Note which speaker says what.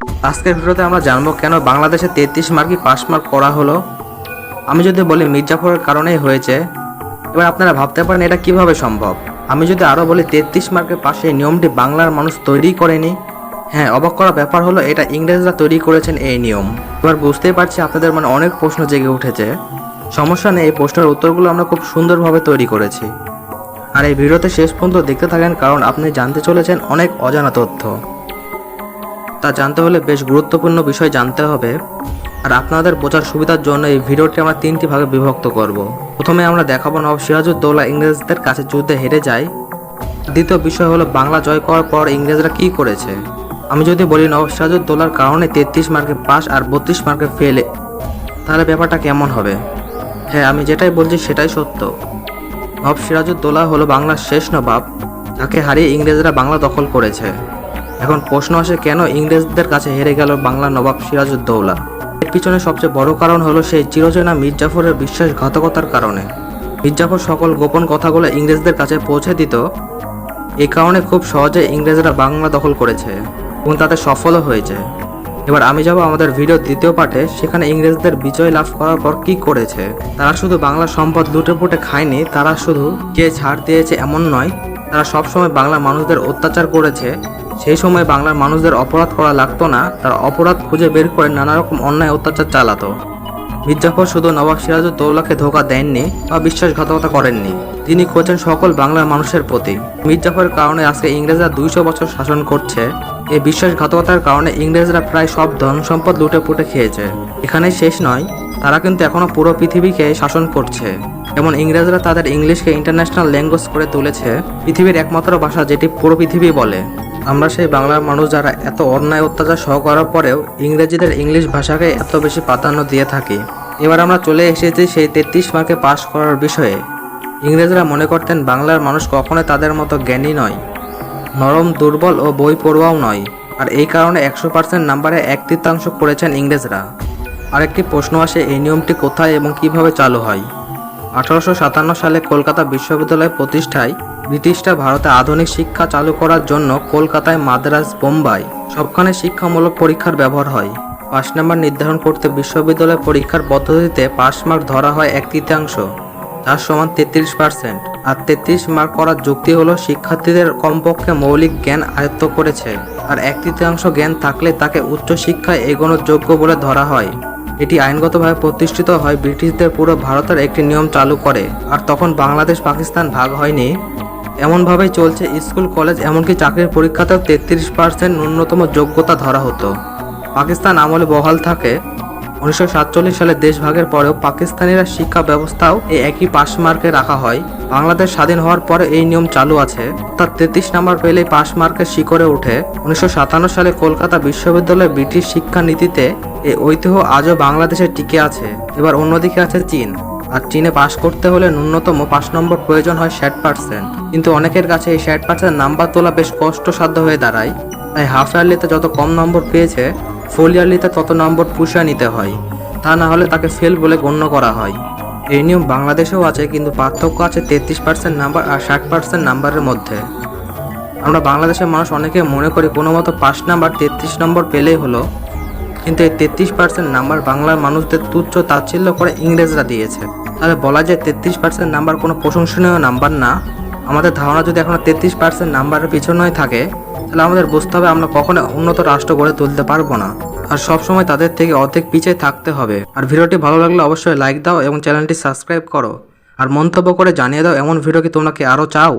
Speaker 1: আজকের ভিডিওতে আমরা জানব কেন বাংলাদেশে তেত্রিশ মার্কই পাস মার্ক করা হলো। আমি যদি বলি মির্জাফরের কারণেই হয়েছে, এবার আপনারা ভাবতে পারেন এটা কীভাবে সম্ভব। আমি যদি আরও বলি তেত্রিশ মার্কের পাশে নিয়মটি বাংলার মানুষ তৈরি করেনি হ্যাঁ অবাক করা ব্যাপার হলো এটা ইংরেজরা তৈরি করেছেন এই নিয়ম। এবার বুঝতেই পারছি আপনাদের মানে অনেক প্রশ্ন জেগে উঠেছে। সমস্যা নেই, এই প্রশ্নের উত্তরগুলো আমরা খুব সুন্দরভাবে তৈরি করেছি। আর এই ভিডিওতে শেষ পর্যন্ত দেখতে থাকেন, কারণ আপনি জানতে চলেছেন অনেক অজানা তথ্য। তা জানতে হলে বেশ গুরুত্বপূর্ণ বিষয় জানতে হবে। আর আপনাদের বোঝার সুবিধার জন্য এই ভিডিওটি আমরা তিনটি ভাগে বিভক্ত করব। প্রথমে আমরা দেখাবো নব সিরাজউদ্দৌলা ইংরেজদের কাছে যুদ্ধে হেরে যায়। দ্বিতীয় বিষয় হলো, বাংলা জয় করার পর ইংরেজরা কি করেছে? আমি যদি বলি নব সিরাজউদ্দৌলার কারণে তেত্রিশ মার্কে পাস আর বত্রিশ মার্কে ফেলে তাহলে ব্যাপারটা কেমন হবে? হ্যাঁ আমি যেটাই বলছি সেটাই সত্য। নবাব সিরাজউদ্দৌলা হলো বাংলার শেষ নবাব তাকে হারিয়ে ইংরেজরা বাংলা দখল করেছে। এখন প্রশ্ন আসে, কেন ইংরেজদের কাছে হেরে গেল বাংলা নবাব সিরাজউদ্দৌলা? এর পিছনে সবচেয়ে বড় কারণ হলো সেই চিরচেনা মির্জাফরের বিশ্বাসঘাতকতার কারণে। মির্জাফর সকল গোপন কথাগুলো ইংরেজদের কাছে পৌঁছে দিত। এই কারণে খুব সহজে ইংরেজরা বাংলা দখল করেছে এবং তাতে সফলও হয়েছে। এবার আমি যাব আমাদের ভিডিও দ্বিতীয় পার্টে সেখানে ইংরেজদের বিজয় লাভ করার পর কি করেছে। তারা শুধু বাংলা সম্পদ লুটে পুটে খায়নি, তারা শুধু কে ছাড় দিয়েছে এমন নয়, তারা সবসময় বাংলা মানুষদের অত্যাচার করেছে। সেই সময় বাংলার মানুষদের অপরাধ করা লাগতো না, তারা অপরাধ খুঁজে বের করে নানা রকম অন্যায় অত্যাচার চালাতো। মির্জাফর শুধু নবাব সিরাজউদ্দৌলাকে ধোকা দেননি বা বিশ্বাসঘাতকতা করেননি, তিনি খোঁজেন সকল বাংলার মানুষের প্রতি। মির্জাফরের কারণে আজকে ইংরেজরা দুইশো বছর শাসন করছে এই বিশ্বাসঘাতকতার কারণে ইংরেজরা প্রায় সব ধন সম্পদ লুটে পুটে খেয়েছে। এখানে শেষ নয়, তারা কিন্তু এখনও পুরো পৃথিবীকে শাসন করছে। যেমন ইংরেজরা তাদের ইংলিশকে ইন্টারন্যাশনাল ল্যাঙ্গুয়েজ করে তুলেছে, পৃথিবীর একমাত্র ভাষা যেটি পুরো পৃথিবী বলে। আমরা সেই বাংলার মানুষ যারা এত অন্যায় অত্যাচার সহ করার পরেও ইংরেজিদের ইংলিশ ভাষাকে এত বেশি প্রাধান্য দিয়ে থাকি। এবার আমরা চলে এসেছি সেই তেত্রিশ মার্কে পাশ করার বিষয়ে। ইংরেজরা মনে করতেন বাংলার মানুষ কখনোই তাদের মতো জ্ঞানী নয়, নরম, দুর্বল ও বই পড়ুয়াও নয়। আর এই কারণে একশো পার্সেন্ট নাম্বারে এক তৃতীয়াংশ করেছেন ইংরেজরা। আরেকটি প্রশ্ন আসে, এই নিয়মটি কোথায় এবং কীভাবে চালু হয়? আঠারোশো সাতান্ন সালে কলকাতা বিশ্ববিদ্যালয় প্রতিষ্ঠায় ব্রিটিশরা ভারতে আধুনিক শিক্ষা চালু করার জন্য কলকাতায় মাদ্রাজ, বোম্বাই সবখানে শিক্ষামূলক পরীক্ষার ব্যবহার হয়। পাস নাম্বার নির্ধারণ করতে বিশ্ববিদ্যালয় পরীক্ষার পদ্ধতিতে পাস মার্ক ধরা হয় এক তৃতীয়াংশ যার সমান তেত্রিশ পার্সেন্ট। আর তেত্রিশ মার্ক করার যুক্তি হলো শিক্ষার্থীদের কমপক্ষে মৌলিক জ্ঞান আয়ত্ত করেছে। আর এক তৃতীয়াংশ জ্ঞান থাকলে তাকে উচ্চ শিক্ষায় এগোনোর যোগ্য বলে ধরা হয়। এটি আইনগতভাবে প্রতিষ্ঠিত হয়, ব্রিটিশদের পুরো ভারতের একটি নিয়ম চালু করে। আর তখন বাংলাদেশ পাকিস্তান ভাগ হয়নি। এমনভাবেই চলছে। স্কুল, কলেজ, এমনকি চাকরির পরীক্ষাতেও তেত্রিশ পার্সেন্ট ন্যূনতম যোগ্যতা ধরা হতো। পাকিস্তান আমলে বহাল থাকে। উনিশশো সাতচল্লিশ সালে দেশভাগের পরেও পাকিস্তানিরা শিক্ষা ব্যবস্থাও এই একই পাস মার্কে রাখা হয়। বাংলাদেশ স্বাধীন হওয়ার পরে এই নিয়ম চালু আছে। অর্থাৎ তেত্রিশ নাম্বার পেলেই পাস মার্কের শিখরে ওঠে। উনিশশো সাতান্ন সালে কলকাতা বিশ্ববিদ্যালয়ে ব্রিটিশ শিক্ষা নীতিতে এই ঐতিহ্য আজও বাংলাদেশে টিকে আছে। এবার অন্যদিকে আছে চীন। আর চীনে পাশ করতে হলে ন্যূনতম পাঁচ নম্বর প্রয়োজন হয় ষাট পার্সেন্ট। কিন্তু অনেকের কাছে এই ষাট পার্সেন্ট নাম্বার তোলা বেশ কষ্টসাধ্য হয়ে দাঁড়ায়। তাই হাফ ইয়ারলিতে যত কম নম্বর পেয়েছে, ফুল ইয়ারলিতে তত নম্বর পুষিয়ে নিতে হয়। তা না হলে তাকে ফেল বলে গণ্য করা হয়। এই নিয়ম বাংলাদেশেও আছে, কিন্তু পার্থক্য আছে তেত্রিশ পার্সেন্ট নাম্বার আর ষাট পার্সেন্ট নাম্বারের মধ্যে। আমরা বাংলাদেশের মানুষ অনেকে মনে করি কোনো মতো পাঁচ নাম্বার, তেত্রিশ নম্বর পেলেই হলো। কিন্তু এই তেত্রিশ পার্সেন্ট নাম্বার বাংলার মানুষদের তুচ্ছ তাচ্ছিল্য করে ইংরেজরা দিয়েছে। তাহলে বলা যায় তেত্রিশ পার্সেন্ট নাম্বার কোনো প্রশংসনীয় নাম্বার না? আমাদের ধারণা যদি এখনও তেত্রিশ পার্সেন্ট নাম্বারের পিছনেই থাকে, তাহলে আমাদের বুঝতে হবে আমরা কখনো উন্নত রাষ্ট্র গড়ে তুলতে পারব না। আর সবসময় তাদের থেকে অর্ধেক পিছিয়ে থাকতে হবে। আর ভিডিওটি ভালো লাগলে অবশ্যই লাইক দাও এবং চ্যানেলটি সাবস্ক্রাইব করো। আর মন্তব্য করে জানিয়ে দাও এমন ভিডিও কি তোমরা কি আরও চাও?